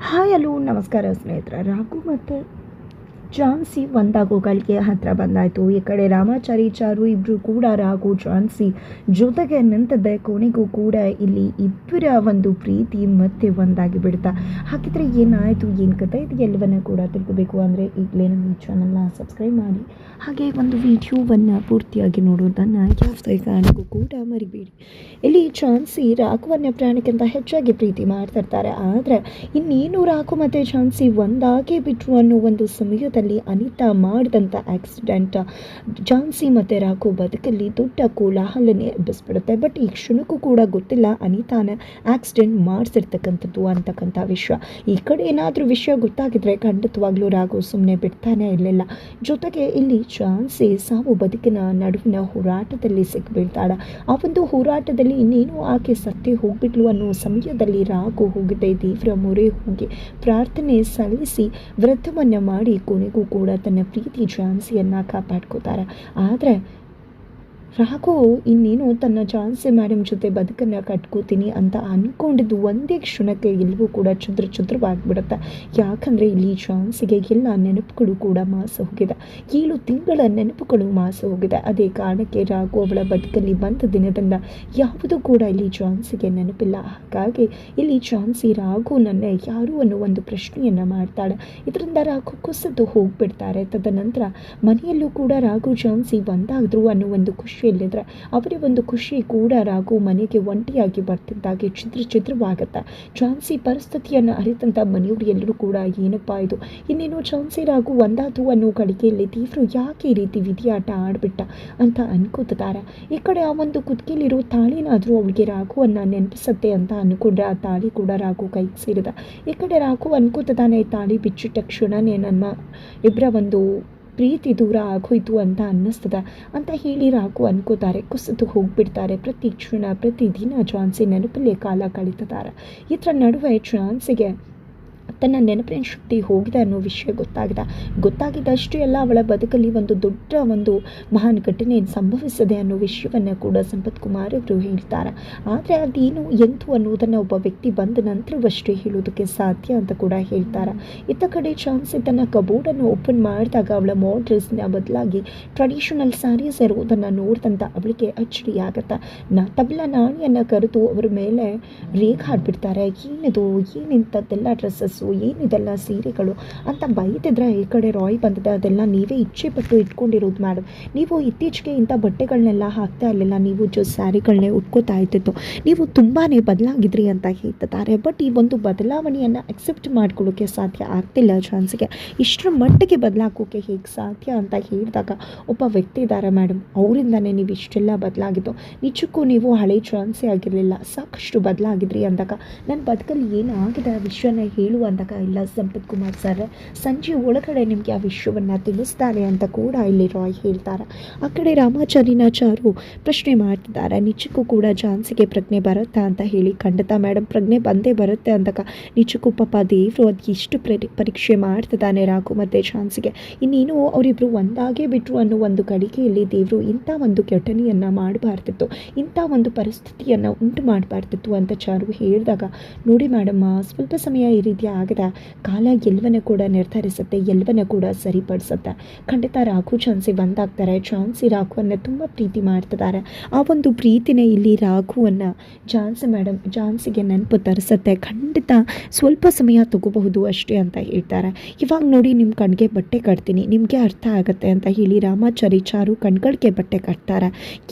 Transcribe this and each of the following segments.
Hi hello ನಮಸ್ಕಾರ ಸ್ನೇಹಿತರೆ ರಾಘು ಮತ್ತು ಝಾನ್ಸಿ ಒಂದಾಗೋಗಳಿಗೆ ಹತ್ತಿರ ಬಂದಾಯಿತು. ಈ ಕಡೆ ರಾಮಾಚಾರಿ ಚಾರು ಇಬ್ಬರು ಕೂಡ ರಾಘು ಝಾನ್ಸಿ ಜೊತೆಗೆ ನಿಂತದ್ದೆ. ಕೊನೆಗೂ ಕೂಡ ಇಲ್ಲಿ ಇಬ್ಬರ ಒಂದು ಪ್ರೀತಿ ಮತ್ತೆ ಒಂದಾಗಿ ಬಿಡ್ತಾ. ಹಾಗಿದ್ರೆ ಏನಾಯಿತು, ಏನು ಕತೆ ಇದು ಎಲ್ಲವನ್ನೂ ಕೂಡ ತಿಳ್ಕೋಬೇಕು. ಅಂದರೆ ಈಗಲೇ ನಮ್ಮ ಚಾನಲ್ನ ಸಬ್ಸ್ಕ್ರೈಬ್ ಮಾಡಿ. ಹಾಗೆ ಒಂದು ವಿಡಿಯೋವನ್ನು ಪೂರ್ತಿಯಾಗಿ ನೋಡೋದನ್ನು ಯಾವುದೇ ಕಾರಣಕ್ಕೂ ಕೂಡ ಮರಿಬೇಡಿ. ಇಲ್ಲಿ ಝಾನ್ಸಿ ರಾಘುವನ್ನ ಪ್ರಾಣಕ್ಕಿಂತ ಹೆಚ್ಚಾಗಿ ಪ್ರೀತಿ ಮಾಡ್ತಿರ್ತಾರೆ ಆದರೆ ಇನ್ನೇನು ರಾಘು ಮತ್ತು ಝಾನ್ಸಿ ಒಂದಾಗೇ ಬಿಟ್ರು ಅನ್ನೋ ಒಂದು ಸಮಯದಲ್ಲಿ ಅನಿತಾ ಮಾಡಿದಂಥ ಆಕ್ಸಿಡೆಂಟ್ ಝಾನ್ಸಿ ಮತ್ತು ರಾಘು ಬದುಕಲ್ಲಿ ದೊಡ್ಡ ಕೋಲಾಹಲನೇ ಎಬ್ಬಿಸ್ಬಿಡುತ್ತೆ. ಬಟ್ ಈ ಕ್ಷಣಕ್ಕೂ ಕೂಡ ಗೊತ್ತಿಲ್ಲ ಅನಿತಾನ ಆಕ್ಸಿಡೆಂಟ್ ಮಾಡಿಸಿರ್ತಕ್ಕಂಥದ್ದು ಅಂತಕ್ಕಂಥ ವಿಷಯ ಈ ಕಡೆ ಏನಾದರೂ ವಿಷಯ ಗೊತ್ತಾಗಿದ್ರೆ ಖಂಡಿತವಾಗ್ಲೂ ರಾಘು ಸುಮ್ಮನೆ ಬಿಡ್ತಾನೆ ಇರಲಿಲ್ಲ. ಜೊತೆಗೆ ಇಲ್ಲಿ ಝಾನ್ಸಿ ಸಾವು ಬದುಕಿನ ನಡುವಿನ ಹೋರಾಟದಲ್ಲಿ ಸಿಕ್ಕಿಬೀಳ್ತಾಳೆ ಆ ಒಂದು ಹೋರಾಟದಲ್ಲಿ ಇನ್ನೇನು ಆಕೆ ಸತ್ತಿ ಹೋಗ್ಬಿಟ್ಲು ಅನ್ನೋ ಸಮಯದಲ್ಲಿ ರಾಘು ಹೋಗಿದೆ ದೇವರ ಮೊರೆ ಹೋಗಿ ಪ್ರಾರ್ಥನೆ ಸಲ್ಲಿಸಿ ವ್ರತವನ್ನು ಮಾಡಿ ಕೊನೆಗೂ ಕೂಡ ತನ್ನ ಪ್ರೀತಿ ಝಾನ್ಸಿಯನ್ನು ಕಾಪಾಡ್ಕೋತಾರೆ. ಆದರೆ ರಾಘು, ಇನ್ನೇನು ತನ್ನ ಝಾನ್ಸಿ ಮ್ಯಾಡಮ್ ಜೊತೆ ಬದುಕನ್ನು ಕಟ್ಕೋತೀನಿ ಅಂತ ಅಂದ್ಕೊಂಡಿದ್ದು ಒಂದೇ ಕ್ಷಣಕ್ಕೆ ಎಲ್ಲವೂ ಕೂಡ ಚುದ್ರ ಚುದ್ರವಾಗಿಬಿಡುತ್ತೆ. ಯಾಕಂದರೆ ಇಲ್ಲಿ ಝಾನ್ಸಿಗೆ ಎಲ್ಲ ನೆನಪುಗಳು ಕೂಡ ಮಾಸ ಹೋಗಿದೆ. ಏಳು ತಿಂಗಳ ನೆನಪುಗಳು ಮಾಸ ಹೋಗಿದೆ. ಅದೇ ಕಾರಣಕ್ಕೆ ರಾಘು ಅವಳ ಬದುಕಲ್ಲಿ ಬಂದ ದಿನದಿಂದ ಯಾವುದೂ ಕೂಡ ಇಲ್ಲಿ ಜಾನ್ಸಿಗೆ ನೆನಪಿಲ್ಲ. ಹಾಗಾಗಿ ಇಲ್ಲಿ ಝಾನ್ಸಿ ರಾಘುನನ್ನೇ ಯಾರು ಅನ್ನೋ ಒಂದು ಪ್ರಶ್ನೆಯನ್ನು ಮಾಡ್ತಾಳೆ. ಇದರಿಂದ ರಾಘು ಕುಸಿದು ಹೋಗ್ಬಿಡ್ತಾರೆ. ತದನಂತರ ಮನೆಯಲ್ಲೂ ಕೂಡ ರಾಘು ಝಾನ್ಸಿ ಒಂದಾದ್ರು ಅನ್ನೋ ಒಂದು ಖುಷಿಯಲ್ಲಿದ್ದರೆ ಅವರಿಗೊಂದು ಒಂದು ಖುಷಿ ಕೂಡ ರಾಘು ಮನೆಗೆ ಒಂಟಿಯಾಗಿ ಬರ್ತಿದ್ದಾಗೆ. ಚಿತ್ರ ಚಿತ್ರವಾಗುತ್ತೆ ಝಾನ್ಸಿ ಪರಿಸ್ಥಿತಿಯನ್ನು ಅರಿತಂಥ ಮನೆಯವರು ಎಲ್ಲರೂ ಕೂಡ ಏನಪ್ಪ ಇದು? ಇನ್ನೇನು ಝಾನ್ಸಿ ರಾಗು ಒಂದಾದು ಅನ್ನೋ ಗಳಿಗೆಯಲ್ಲಿ ತೀವ್ರ ಯಾಕೆ ಈ ರೀತಿ ವಿಧಿಯಾಟ ಆಡ್ಬಿಟ್ಟ ಅಂತ ಅನ್ಕೋತಿದ್ದಾರೆ ಈ ಕಡೆ ಆ ಒಂದು ಕುತ್ತಿಗೆಲಿರೋ ತಾಳಿನಾದರೂ ಅವಳಿಗೆ ರಾಘುವನ್ನು ನೆನಪಿಸುತ್ತೆ ಅಂತ ಅನ್ಕೊಂಡ್ರೆ ಆ ತಾಳಿ ಕೂಡ ರಾಘು ಕೈಗೆ ಸೇರಿದ. ಈ ಕಡೆ ರಾಘು ಅನ್ಕೋತಿದ್ದಾನೆ ಈ ತಾಳಿ ಬಿಚ್ಚಿಟ್ಟ ಕ್ಷಣನೇ ನನ್ನ ಇಬ್ಬರ ಒಂದು ಪ್ರೀತಿ ದೂರ ಆಗೋಯ್ತು ಅಂತ ಅನ್ನಿಸ್ತದ. ಅಂತ ಹೇಳಿ ರಾಕು ಅನ್ಕೋತಾರೆ. ಕುಸಿದು ಹೋಗ್ಬಿಡ್ತಾರೆ. ಪ್ರತಿ ಕ್ಷಣ ಪ್ರತಿದಿನ ಜಾನ್ಸಿ ನೆನಪಲ್ಲೇ ಕಾಲ ಕಳೀತಿದ್ದಾರೆ ಇದರ ನಡುವೆ ಝಾನ್ಸಿಗೆ ತನ್ನ ನೆನಪಿನ ಶಕ್ತಿ ಹೋಗಿದೆ ಅನ್ನೋ ವಿಷಯ ಗೊತ್ತಾಗಿದೆ. ಗೊತ್ತಾಗಿದ್ದಷ್ಟೇ ಎಲ್ಲ ಅವಳ ಬದುಕಲ್ಲಿ ಒಂದು ದೊಡ್ಡ ಒಂದು ಮಹಾನ್ ಘಟನೆ ಸಂಭವಿಸಿದೆ ಅನ್ನೋ ವಿಷಯವನ್ನು ಕೂಡ ಸಂಪತ್ ಕುಮಾರ್ ಅವರು ಹೇಳ್ತಾರೆ. ಆದರೆ ಅದೇನು ಎಂತು ಅನ್ನೋದನ್ನು ಒಬ್ಬ ವ್ಯಕ್ತಿ ಬಂದ ನಂತರವಷ್ಟೇ ಹೇಳೋದಕ್ಕೆ ಸಾಧ್ಯ ಅಂತ ಕೂಡ ಹೇಳ್ತಾರೆ. ಇತ್ತ ಕಡೆ ಚಾನ್ಸಿ ತನ್ನ ಕಬೋರ್ಡನ್ನು ಓಪನ್ ಮಾಡಿದಾಗ ಅವಳ ಮಾಡ್ರೆಸ್ನ ಬದಲಾಗಿ ಟ್ರೆಡಿಷನಲ್ ಸ್ಯಾರೀಸ್ ಇರುವುದನ್ನು ನೋಡಿದಂಥ ಅವಳಿಗೆ ಅಚ್ಚರಿ ಆಗುತ್ತೆ. ನಾ ತಬಲ ನಾಣಿಯನ್ನು ಕರೆದು ಅವರ ಮೇಲೆ ರೇಖ ಹಾಡ್ಬಿಡ್ತಾರೆ. ಏನಿದು? ಏನಿಂಥದ್ದೆಲ್ಲ ಡ್ರೆಸ್ಸಸ್ಸು? ಏನಿದೆಲ್ಲ ಸೀರೆಗಳು ಅಂತ ಬೈತಿದ್ರೆ ಈ ಕಡೆ ರಾಯ್ ಬಂದಿದೆ, ಅದೆಲ್ಲ ನೀವೇ ಇಚ್ಛೆ ಪಟ್ಟು ಇಟ್ಕೊಂಡಿರೋದು ಮೇಡಮ್ ನೀವು ಇತ್ತೀಚೆಗೆ ಇಂಥ ಬಟ್ಟೆಗಳನ್ನೆಲ್ಲ ಹಾಕ್ತಾ ಇರಲಿಲ್ಲ, ನೀವು ಜೊ ಸ್ಯಾರಿಗಳನ್ನೇ ಉಟ್ಕೋತಾ ಇರ್ತಿತ್ತು ನೀವು ತುಂಬಾ ಬದಲಾಗಿದ್ರಿ ಅಂತ ಹೇಳ್ತಿದ್ದಾರೆ. ಬಟ್ ಈ ಒಂದು ಬದಲಾವಣೆಯನ್ನು ಅಕ್ಸೆಪ್ಟ್ ಮಾಡ್ಕೊಳ್ಳೋಕ್ಕೆ ಸಾಧ್ಯ ಆಗ್ತಿಲ್ಲ ಚಾನ್ಸ್ಗೆ ಇಷ್ಟರ ಮಟ್ಟಿಗೆ ಬದಲಾಗೋಕ್ಕೆ ಹೇಗೆ ಸಾಧ್ಯ ಅಂತ ಹೇಳಿದಾಗ ಒಬ್ಬ ವ್ಯಕ್ತಿ ಇದ್ದಾರೆ ಮೇಡಮ್ ಅವರಿಂದನೇ ನೀವು ಇಷ್ಟೆಲ್ಲ ಬದಲಾಗಿದ್ದು. ನಿಜಕ್ಕೂ ನೀವು ಹಳೆ ಚಾನ್ಸೇ ಆಗಿರಲಿಲ್ಲ, ಸಾಕಷ್ಟು ಬದಲಾಗಿದ್ರಿ ಅಂದಾಗ. ನನ್ನ ಬದುಕಲ್ಲಿ ಏನಾಗಿದೆ ಆ ವಿಷಯನ ಅಂದಾಗ ಇಲ್ಲ ಸಂಪತ್ ಕುಮಾರ್ ಸರ್, ಸಂಜೆ ಒಳಗಡೆ ನಿಮಗೆ ಆ ವಿಷಯವನ್ನು ತಿಳಿಸ್ತಾರೆ ಅಂತ ಕೂಡ ಇಲ್ಲಿ ರಾಯ್ ಹೇಳ್ತಾರೆ. ಆ ಕಡೆ ರಾಮಾಚಾರಿನಾಚಾರು ಪ್ರಶ್ನೆ ಮಾಡ್ತಿದ್ದಾರೆ. ನಿಜಕ್ಕೂ ಕೂಡ ಝಾನ್ಸಿಗೆ ಪ್ರಜ್ಞೆ ಬರುತ್ತಾ ಅಂತ ಹೇಳಿ ಖಂಡಿತ ಮೇಡಮ್ ಪ್ರಜ್ಞೆ ಬಂದೇ ಬರುತ್ತೆ ಅಂದಾಗ ನಿಜಕ್ಕೂ ಪಾಪ ದೇವರು ಅದಕ್ಕೆ ಇಷ್ಟು ಪ್ರ- ಪರೀಕ್ಷೆ ಮಾಡ್ತಿದ್ದಾನೆ ರಾಘು ಮತ್ತು ಝಾನ್ಸಿಗೆ. ಇನ್ನೇನು ಅವರಿಬ್ಬರು ಒಂದಾಗೇ ಬಿಟ್ಟರು ಅನ್ನೋ ಒಂದು ಗಳಿಗೆಯಲ್ಲಿ ದೇವರು ಇಂಥ ಒಂದು ಘಟನೆಯನ್ನು ಮಾಡಬಾರ್ದಿತ್ತು, ಇಂಥ ಒಂದು ಪರಿಸ್ಥಿತಿಯನ್ನು ಉಂಟು ಮಾಡಬಾರ್ದಿತ್ತು ಅಂತ ಚಾರು ಹೇಳಿದಾಗ, ನೋಡಿ ಮೇಡಮ್ಮ ಸ್ವಲ್ಪ ಸಮಯ ಈ ರೀತಿ ಆಗಿದೆ ಕಾಲ ಎಲ್ಲವನ್ನ ಕೂಡ ನಿರ್ಧರಿಸುತ್ತೆ, ಎಲ್ಲವನ್ನ ಕೂಡ ಸರಿಪಡಿಸುತ್ತೆ. ಖಂಡಿತ ರಾಘು ಚಾನ್ಸಿ ಒಂದಾಗ್ತಾರೆ. ಚಾನ್ಸಿ ರಾಘುವನ್ನು ತುಂಬ ಪ್ರೀತಿ ಮಾಡ್ತಿದ್ದಾರೆ. ಆ ಒಂದು ಪ್ರೀತಿನೇ ಇಲ್ಲಿ ರಾಘುವನ್ನು ಚಾನ್ಸಿ ಮೇಡಮ್ ಚಾನ್ಸಿಗೆ ನೆನಪು ತರಿಸುತ್ತೆ. ಖಂಡಿತ ಸ್ವಲ್ಪ ಸಮಯ ತಗೋಬಹುದು ಅಷ್ಟೇ ಅಂತ ಹೇಳ್ತಾರೆ. ಇವಾಗ ನೋಡಿ ನಿಮ್ಮ ಕಣ್ಗೆ ಬಟ್ಟೆ ಕಟ್ತೀನಿ, ನಿಮಗೆ ಅರ್ಥ ಆಗುತ್ತೆ ಅಂತ ಹೇಳಿ ರಾಮಾಚಾರಿ ಚಾರು ಕಣ್ಗಳಿಗೆ ಬಟ್ಟೆ ಕಟ್ತಾರೆ.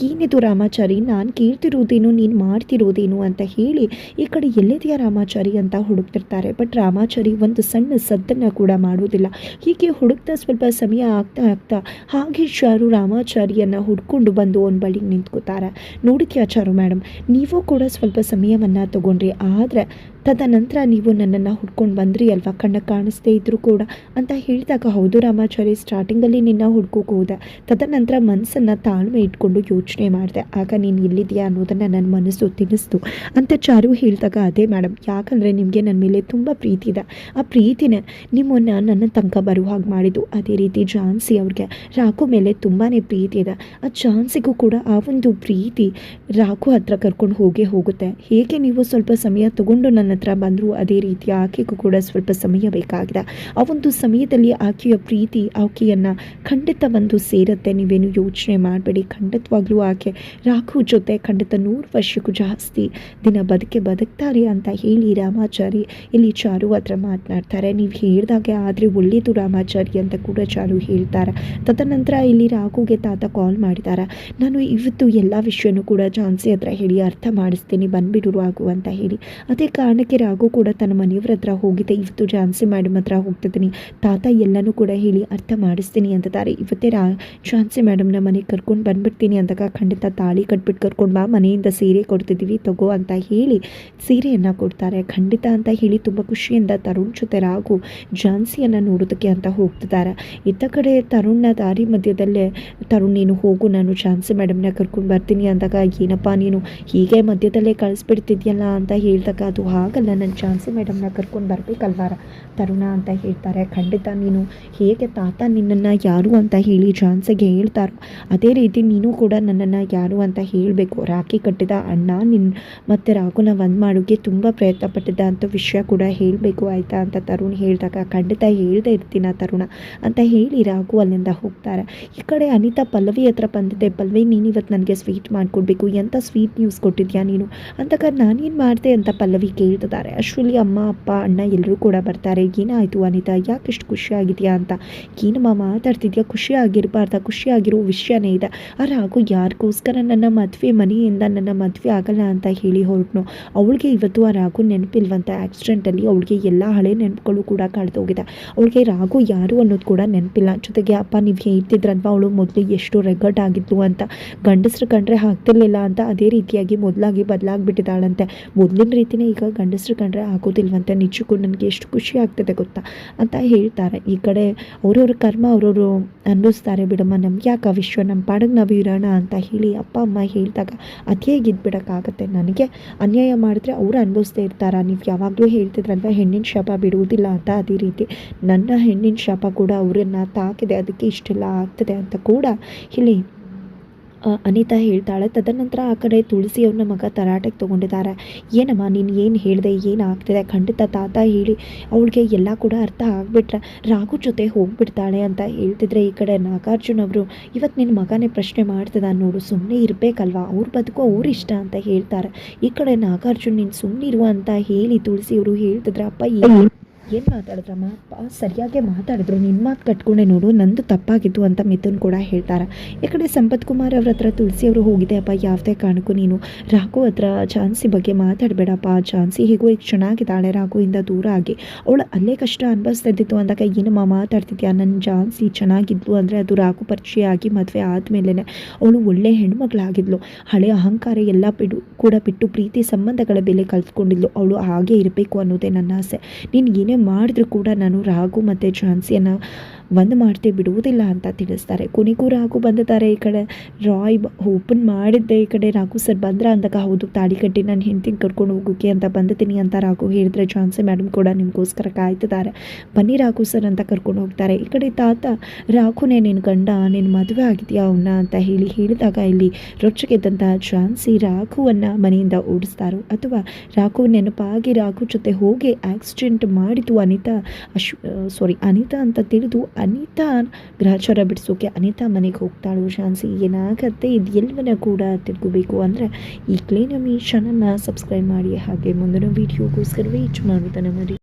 ಏನಿದು ರಾಮಾಚಾರಿ, ನಾನು ಕೇಳ್ತಿರೋದೇನು, ನೀನು ಮಾಡ್ತಿರೋದೇನು ಅಂತ ಹೇಳಿ ಈ ಕಡೆ ಎಲ್ಲಿದೆಯಾ ರಾಮಾಚಾರಿ ಅಂತ ಹುಡುಕ್ತಿರ್ತಾರೆ. ಬಟ್ ರಾಮಾಚಾರಿ ಒಂದು ಸಣ್ಣ ಸದ್ದನ್ನು ಕೂಡ ಮಾಡೋದಿಲ್ಲ ಹೀಗೆ ಹುಡುಕ್ತಾ ಸ್ವಲ್ಪ ಸಮಯ ಆಗ್ತಾ ಆಗ್ತಾ ಹಾಗೆ ಶಾರು ರಾಮಾಚಾರಿಯನ್ನು ಹುಡ್ಕೊಂಡು ಬಂದು ಅವನ ಬಳಿಗೆ ನಿಂತ್ಕೋತಾರೆ ನೋಡಿದ್ಯಾ ಆಚಾರು ಮೇಡಮ್ ನೀವು ಕೂಡ ಸ್ವಲ್ಪ ಸಮಯವನ್ನು ತಗೊಂಡ್ರಿ. ಆದರೆ ತದನಂತರ ನೀವು ನನ್ನನ್ನು ಹುಡ್ಕೊಂಡು ಬಂದ್ರಿ ಅಲ್ವಾ? ಕಣ್ಣ ಕಾಣಿಸ್ದೇ ಇದ್ದರೂ ಕೂಡ ಅಂತ ಹೇಳಿದಾಗ ಹೌದು ರಾಮಾಚಾರಿ, ಸ್ಟಾರ್ಟಿಂಗಲ್ಲಿ ನಿನ್ನ ಹುಡ್ಕೋಕೆ ಹೋದೆ. ತದನಂತರ ಮನಸ್ಸನ್ನು ತಾಳ್ಮೆ ಇಟ್ಕೊಂಡು ಯೋಚನೆ ಮಾಡಿದೆ. ಆಗ ನೀನು ಎಲ್ಲಿದೆಯಾ ಅನ್ನೋದನ್ನು ನನ್ನ ಮನಸ್ಸು ತಿನ್ನಿಸ್ತು. ಅಂತ ಚಾರು ಹೇಳಿದಾಗ, ಅದೇ ಮೇಡಮ್ ಯಾಕಂದರೆ ನಿಮಗೆ ನನ್ನ ಮೇಲೆ ತುಂಬ ಪ್ರೀತಿ ಆ ಪ್ರೀತಿನೇ ನಿಮ್ಮನ್ನು ನನ್ನ ತನಕ ಬರುವ ಹಾಗೆ ಮಾಡಿದ್ದು. ಅದೇ ರೀತಿ ಝಾನ್ಸಿ ಅವ್ರಿಗೆ ರಾಕು ಮೇಲೆ ತುಂಬಾ ಪ್ರೀತಿ ಇದೆ. ಆ ಝಾನ್ಸಿಗೂ ಕೂಡ ಆ ಒಂದು ಪ್ರೀತಿ ರಾಕು ಹತ್ರ ಕರ್ಕೊಂಡು ಹೋಗೇ ಹೋಗುತ್ತೆ. ಹೇಗೆ ನೀವು ಸ್ವಲ್ಪ ಸಮಯ ತಗೊಂಡು ನನ್ನ ಹತ್ರ ಬಂದರೂ, ಅದೇ ರೀತಿ ಆಕೆಗೂ ಕೂಡ ಸ್ವಲ್ಪ ಸಮಯ ಬೇಕಾಗಿದೆ. ಆ ಒಂದು ಸಮಯದಲ್ಲಿ ಆಕೆಯ ಪ್ರೀತಿ, ಆಕೆಯನ್ನು ಖಂಡಿತ ಬಂದು ಸೇರುತ್ತೆ. ನೀವೇನು ಯೋಚನೆ ಮಾಡಬೇಡಿ. ಖಂಡಿತವಾಗ್ಲೂ ಆಕೆ ರಾಕು ಜೊತೆ ಖಂಡಿತ ನೂರು ವರ್ಷಕ್ಕೂ ಜಾಸ್ತಿ ದಿನ ಬದುಕೆ ಬದುಕ್ತಾರೆ ಅಂತ ಹೇಳಿ ರಾಮಾಚಾರಿ ಇಲ್ಲಿ ಚಾರು ಹತ್ರ ಮಾತನಾಡ್ತಾರೆ. ನೀವು ಹೇಳಿದಾಗೆ ಆದರೆ ಒಳ್ಳೆಯದು ರಾಮಾಚಾರಿ ಅಂತ ಕೂಡ ಚಾರು ಹೇಳ್ತಾರೆ. ತದನಂತರ ಇಲ್ಲಿ ರಾಘುಗೆ ತಾತ ಕಾಲ್ ಮಾಡಿದ್ದಾರೆ ನಾನು ಇವತ್ತು ಎಲ್ಲ ವಿಷಯನೂ ಕೂಡ ಝಾನ್ಸಿ ಹತ್ರ ಹೇಳಿ ಅರ್ಥ ಮಾಡಿಸ್ತೀನಿ, ಬಂದ್ಬಿಡು ರಾಘು ಅಂತ ಹೇಳಿ. ಅದೇ ಕಾರಣಕ್ಕೆ ರಾಘು ಕೂಡ ತನ್ನ ಮನೆಯವ್ರ ಹತ್ರ ಹೋಗಿದ್ದೆ ಇವತ್ತು ಝಾನ್ಸಿ ಮೇಡಮ್ ಹತ್ರ ಹೋಗ್ತಿದ್ದೀನಿ. ತಾತ ಎಲ್ಲನೂ ಕೂಡ ಹೇಳಿ ಅರ್ಥ ಮಾಡಿಸ್ತೀನಿ ಅಂತಿದ್ದಾರೆ. ಇವತ್ತೇ ರಾ, ಝಾನ್ಸಿ ಮೇಡಮ್ನ ಮನೆಗೆ ಕರ್ಕೊಂಡು ಬಂದ್ಬಿಡ್ತೀನಿ ಅಂದಾಗ ಖಂಡಿತ ತಾಳಿ ಕಟ್ಬಿಟ್ಟು ಕರ್ಕೊಂಡು ಬಾ, ಮನೆಯಿಂದ ಸೀರೆ ಕೊಡ್ತಿದ್ದೀವಿ ತಗೋ ಅಂತ ಹೇಳಿ ಸೀರೆಯನ್ನು ಕೊಡ್ತಾರೆ. ಖಂಡಿತ ಅಂತ ಹೇಳಿ ತುಂಬ ಖುಷಿಯಿಂದ ತರುಣ್ ಜೊತೆ ರಾಘು ಝಾನ್ಸಿಯನ್ನು ನೋಡೋದಕ್ಕೆ ಅಂತ ಹೋಗ್ತಿದ್ದಾರೆ. ಇತ್ತ ಕಡೆ ತರುಣ್ನ ದಾರಿ ಮಧ್ಯದಲ್ಲೇ, ತರುಣ್ ನೀನು ಹೋಗು, ನಾನು ಝಾನ್ಸಿ ಮೇಡಮ್ನ ಕರ್ಕೊಂಡು ಬರ್ತೀನಿ ಅಂದಾಗ, ಏನಪ್ಪ ನೀನು ಹೀಗೆ ಮಧ್ಯದಲ್ಲೇ ಕಳಿಸ್ಬಿಡ್ತಿದ್ಯಲ್ಲ ಅಂತ ಹೇಳಿದಾಗ, ಅದು ಹಾಗಲ್ಲ, ನಾನು ಝಾನ್ಸಿ ಮೇಡಮ್ನ ಕರ್ಕೊಂಡು ಬರಬೇಕಲ್ವಾರ ತರುಣ ಅಂತ ಹೇಳ್ತಾರೆ. ಖಂಡಿತ ನೀನು ಹೇಗೆ ತಾತ ನಿನ್ನನ್ನು ಯಾರು ಅಂತ ಹೇಳಿ ಝಾನ್ಸಿಗೆ ಹೇಳ್ತಾರೋ, ಅದೇ ರೀತಿ ನೀನು ಕೂಡ ನನ್ನನ್ನು ಯಾರು ಅಂತ ಹೇಳಬೇಕು. ರಾಖಿ ಕಟ್ಟಿದ ಅಣ್ಣ ನಿನ್ನ ಮತ್ತು ರಾಘುನ ಒಂದು ಮಾಡೋಕ್ಕೆ ತುಂಬ ಪ್ರಯತ್ನ ಪಟ್ಟಿದ್ದ ಅಂತ ವಿಷಯ ಕೂಡ ಹೇಳಬೇಕು. ಆಯಿತಾ ಅಂತ ತರುಣ್ ಹೇಳಿದಾಗ, ಖಂಡಿತ ಹೇಳ್ದೆ ಇರ್ತೀನ ತರುಣ ಅಂತ ಹೇಳಿ ರಾಘು ಅಲ್ಲಿಂದ ಹೋಗ್ತಾರೆ. ಈ ಕಡೆ ಅನಿತಾ ಪಲ್ಲವಿ ಹತ್ರ ಬಂದಿದ್ದೆ. ಪಲ್ಲವಿ, ನೀನು ಇವತ್ತು ನನಗೆ ಸ್ವೀಟ್ ಮಾಡಿಕೊಡ್ಬೇಕು. ಎಂಥ ಸ್ವೀಟ್ ನ್ಯೂಸ್ ಕೊಟ್ಟಿದ್ಯಾ ನೀನು? ಅಂದಾಗ ನಾನೇನು ಮಾಡಿದೆ ಅಂತ ಪಲ್ಲವಿ ಕೇಳ್ತಿದ್ದಾರೆ ಅಶ್ವಲಿ ಅಮ್ಮ, ಅಪ್ಪ, ಅಣ್ಣ ಎಲ್ಲರೂ ಕೂಡ ಬರ್ತಾರೆ. ಏನಾಯಿತು ಅನಿತಾ? ಯಾಕೆ ಇಷ್ಟು ಖುಷಿಯಾಗಿದೆಯಾ ಅಂತ. ಏನಮ್ಮ ಮಾತಾಡ್ತಿದ್ಯಾ? ಖುಷಿಯಾಗಿರಬಾರ್ದ ಖುಷಿಯಾಗಿರೋ ವಿಷಯನೇ ಇದೆ. ಆ ರಾಘು ಯಾರಿಗೋಸ್ಕರ ನನ್ನ ಮದುವೆ ಮನೆಯಿಂದ ನನ್ನ ಮದುವೆ ಆಗಲ್ಲ ಅಂತ ಹೇಳಿ ಹೊರಟ್ನು. ಅವಳಿಗೆ ಇವತ್ತು ಆ ರಾಘು ನೆನಪಿಲ್ವಂತ. ಆಕ್ಸಿಡೆಂಟಲ್ಲಿ ಅವಳಿಗೆ ಎಲ್ಲ ಹಳೆ ನೆನಪುಗಳು ಕೂಡ ಕಳೆದೋಗಿದೆ ಅವಳಿಗೆ ರಾಗು ಯಾರು ಅನ್ನೋದು ಕೂಡ ನೆನಪಿಲ್ಲ. ಜೊತೆಗೆ, ಅಪ್ಪ, ನೀವು ಹೇಳ್ತಿದ್ರಲ್ವ ಅವಳು ಮೊದಲು ಎಷ್ಟು ರೆಗಡ್ ಆಗಿದ್ಲು ಅಂತ. ಗಂಡಸ್ರು ಕಂಡ್ರೆ ಆಗ್ತಿರ್ಲಿಲ್ಲ ಅಂತ ಅದೇ ರೀತಿಯಾಗಿ ಮೊದಲಾಗಿ ಬದಲಾಗ್ಬಿಟ್ಟಿದ್ದಾಳಂತೆ. ಮೊದಲಿನ ರೀತಿನೇ ಈಗ ಗಂಡಸ್ರು ಕಂಡ್ರೆ ಆಗೋದಿಲ್ವಂತೆ. ನಿಜಕ್ಕೂ ನನಗೆ ಎಷ್ಟು ಖುಷಿ ಆಗ್ತದೆ ಗೊತ್ತಾ? ಅಂತ ಹೇಳ್ತಾರೆ. ಈ ಕಡೆ ಅವ್ರವ್ರ ಕರ್ಮ ಅವರವರು ಅನ್ನಿಸ್ತಾರೆ, ಬಿಡಮ್ಮ, ನಮ್ಗೆ ಯಾಕೆ ವಿಶ್ವ? ನಮ್ಮ ಪಾಡಗ್ ನಾವು ಇರೋಣ ಅಂತ ಹೇಳಿ ಅಪ್ಪ, ಅಮ್ಮ ಹೇಳಿದಾಗ ಅದೇ ಇದ್ಬಿಡೋಕ್ಕಾಗತ್ತೆ. ನನಗೆ ಅನ್ಯಾಯ ಮಾಡಿದ್ರೆ ಅವರು ಅನುಭವಿಸ್ತಾ ಇರ್ತಾರ? ನೀವು ಯಾವಾಗಲೂ ಹೇಳ್ತಿದ್ರಲ್ವ ಹೆಣ್ಣಿನ ಶಾಪ ಬಿಡುವುದಿಲ್ಲ ಅಂತ ಅದೇ ರೀತಿ ನನ್ನ ಹೆಣ್ಣಿನ ಶಾಪ ಕೂಡ ಅವರನ್ನು ತಾಕಿದೆ, ಅದಕ್ಕೆ ಇಷ್ಟೆಲ್ಲ ಆಗ್ತದೆ ಅಂತ ಕೂಡ ಇಲ್ಲಿ ಅನಿತಾ ಹೇಳ್ತಾಳೆ, ತದನಂತರ ಆ ಕಡೆ ತುಳಸಿ ಅವ್ರನ್ನ ಮಗ ತರಾಟೆಗೆ ತೊಗೊಂಡಿದ್ದಾರೆ. ಏನಮ್ಮ, ನೀನು ಏನು ಹೇಳಿದೆ, ಏನು ಆಗ್ತಿದೆ? ಖಂಡಿತ ತಾತ ಹೇಳಿ, ಅವಳಿಗೆ ಎಲ್ಲ ಕೂಡ ಅರ್ಥ ಆಗಿಬಿಟ್ರೆ ರಾಘು ಜೊತೆ ಹೋಗ್ಬಿಡ್ತಾಳೆ ಅಂತ ಹೇಳ್ತಿದ್ರೆ ಈ ಕಡೆ ನಾಗಾರ್ಜುನ್ ಅವರು ಇವತ್ತು ನಿನ್ನ ಮಗನೇ ಪ್ರಶ್ನೆ ಮಾಡ್ತಿದ್ದ ನೋಡು ಸುಮ್ಮನೆ ಇರಬೇಕಲ್ವಾ? ಅವ್ರ ಬದುಕು ಅವ್ರ ಇಷ್ಟ ಅಂತ ಹೇಳ್ತಾರೆ. ಈ ಕಡೆ ನಾಗಾರ್ಜುನ್ ನೀನು ಸುಮ್ಮನಿರುವ ಅಂತ ಹೇಳಿ ತುಳಸಿ ಅವರು ಹೇಳ್ತಿದ್ರೆ, ಅಪ್ಪ ಏನು ಏನು ಮಾತಾಡಿದ್ರಮ್ಮ ಅಪ್ಪ ಸರಿಯಾಗಿ ಮಾತಾಡಿದ್ರು. ನಿನ್ನ ಮಾತು ಕಟ್ಕೊಂಡೆ ನೋಡು, ನಂದು ತಪ್ಪಾಗಿತ್ತು ಅಂತ ಮಿಥುನ್ ಕೂಡ ಹೇಳ್ತಾರೆ. ಈ ಕಡೆ ಸಂಪತ್ ಕುಮಾರ್ ಅವ್ರ ಹತ್ರ ತುಳಸಿ ಅವರು ಹೋಗಿದೆ, ಅಪ್ಪ, ಯಾವುದೇ ಕಾರಣಕ್ಕೂ ನೀನು ರಾಘು ಹತ್ರ ಝಾನ್ಸಿ ಬಗ್ಗೆ ಮಾತಾಡಬೇಡಪ್ಪ. ಝಾನ್ಸಿ ಹೇಗೋ ಈಗ ಚೆನ್ನಾಗಿದ್ದಾಳೆ ರಾಘುವಿಂದ ದೂರ ಆಗಿ. ಅವಳು ಅಲ್ಲೇ ಕಷ್ಟ ಅನುಭವಿಸ್ತಿದ್ದಿತ್ತು ಅಂದಾಗ ಏನಮ್ಮ ಮಾತಾಡ್ತಿದ್ಯಾ? ನನ್ನ ಝಾನ್ಸಿ ಚೆನ್ನಾಗಿದ್ಲು ಅಂದರೆ ಅದು ರಾಘು ಪರಿಚಯ ಆಗಿ ಮದುವೆ ಆದಮೇಲೆ ಅವಳು ಒಳ್ಳೆ ಹೆಣ್ಮಗಳಾಗಿದ್ಲು. ಹಳೆ ಅಹಂಕಾರ ಎಲ್ಲ ಬಿಡು ಕೂಡ ಬಿಟ್ಟು ಪ್ರೀತಿ ಸಂಬಂಧಗಳ ಬೆಲೆ ಕಲ್ತ್ಕೊಂಡಿದ್ಲು. ಅವಳು ಹಾಗೆ ಇರಬೇಕು ಅನ್ನೋದೇ ನನ್ನ ಆಸೆ. ನೀನು ಮಾಡಿದ್ರೂ ಕೂಡ ನಾನು ರಾಘು ಮತ್ತು ಝಾನ್ಸಿಯನ್ನು ಒಂದು ಮಾಡ್ತಿ ಬಿಡುವುದಿಲ್ಲ ಅಂತ ತಿಳಿಸ್ತಾರೆ. ಕುನಿಗೂ ರಾಘು ಬಂದಿದ್ದಾರೆ ಈ ಕಡೆ. ರಾಯ್ ಓಪನ್ ಮಾಡಿದ್ದೆ ಈ ಕಡೆ. ರಾಘು ಸರ್ ಬಂದ್ರ ಅಂದಾಗ, ಹೌದು ತಾಳಿ ಕಟ್ಟಿ ನಾನು ಹೆಂಡತಿಗೆ ಕರ್ಕೊಂಡು ಹೋಗೋಕೆ ಅಂತ ಬಂದಿದ್ದೀನಿ ಅಂತ ರಾಘು ಹೇಳಿದ್ರೆ ಜಾನ್ಸಿ ಮೇಡಮ್ ಕೂಡ ನಿಮಗೋಸ್ಕರ ಕಾಯ್ತಿದ್ದಾರೆ. ಬನ್ನಿ ರಾಘು ಸರ್ ಅಂತ ಕರ್ಕೊಂಡು ಹೋಗ್ತಾರೆ. ಈ ಕಡೆ ತಾತ, ರಾಘುನೇ ನಿನ್ನ ಗಂಡ ನಿನ್ನ ಮದುವೆ ಆಗಿದೆಯಾ ಅವನ್ನ ಅಂತ ಹೇಳಿ ಹೇಳಿದಾಗ ಇಲ್ಲಿ ರೊಚ್ಚಗೆದ್ದಂತಹ ಜಾನ್ಸಿ ರಾಘುವನ್ನು ಮನೆಯಿಂದ ಓಡಿಸ್ತಾರೋ. ಅಥವಾ, ರಾಘು, ನೆನಪಾಗಿ ರಾಘು ಜೊತೆ ಹೋಗಿ ಆಕ್ಸಿಡೆಂಟ್ ಮಾಡಿತು ಅನಿತಾ, ಅಶ್ ಸಾರಿ ಅನಿತಾ ಅಂತ ತಿಳಿದು ಅನಿತಾ ಗ್ರಹಚಾರ ಬಿಡಿಸೋಕೆ ಅನಿತಾ ಮನೆಗೆ ಹೋಗ್ತಾಳು. ಶಾನ್ಸಿ, ಏನಾಗತ್ತೆ? ಇದು ಎಲ್ಲವನ್ನ ಕೂಡ ತಿಳ್ಕೋಬೇಕು ಅಂದರೆ ಈ ನಮ್ಮ ಈ ಚಾನಲ್ನ ಸಬ್ಸ್ಕ್ರೈಬ್ ಮಾಡಿ. ಹಾಗೆ ಮುಂದಿನ ವೀಡಿಯೋಗೋಸ್ಕರ ವೇಟ್ ಮಾಡೋದನ್ನು ಮರಿ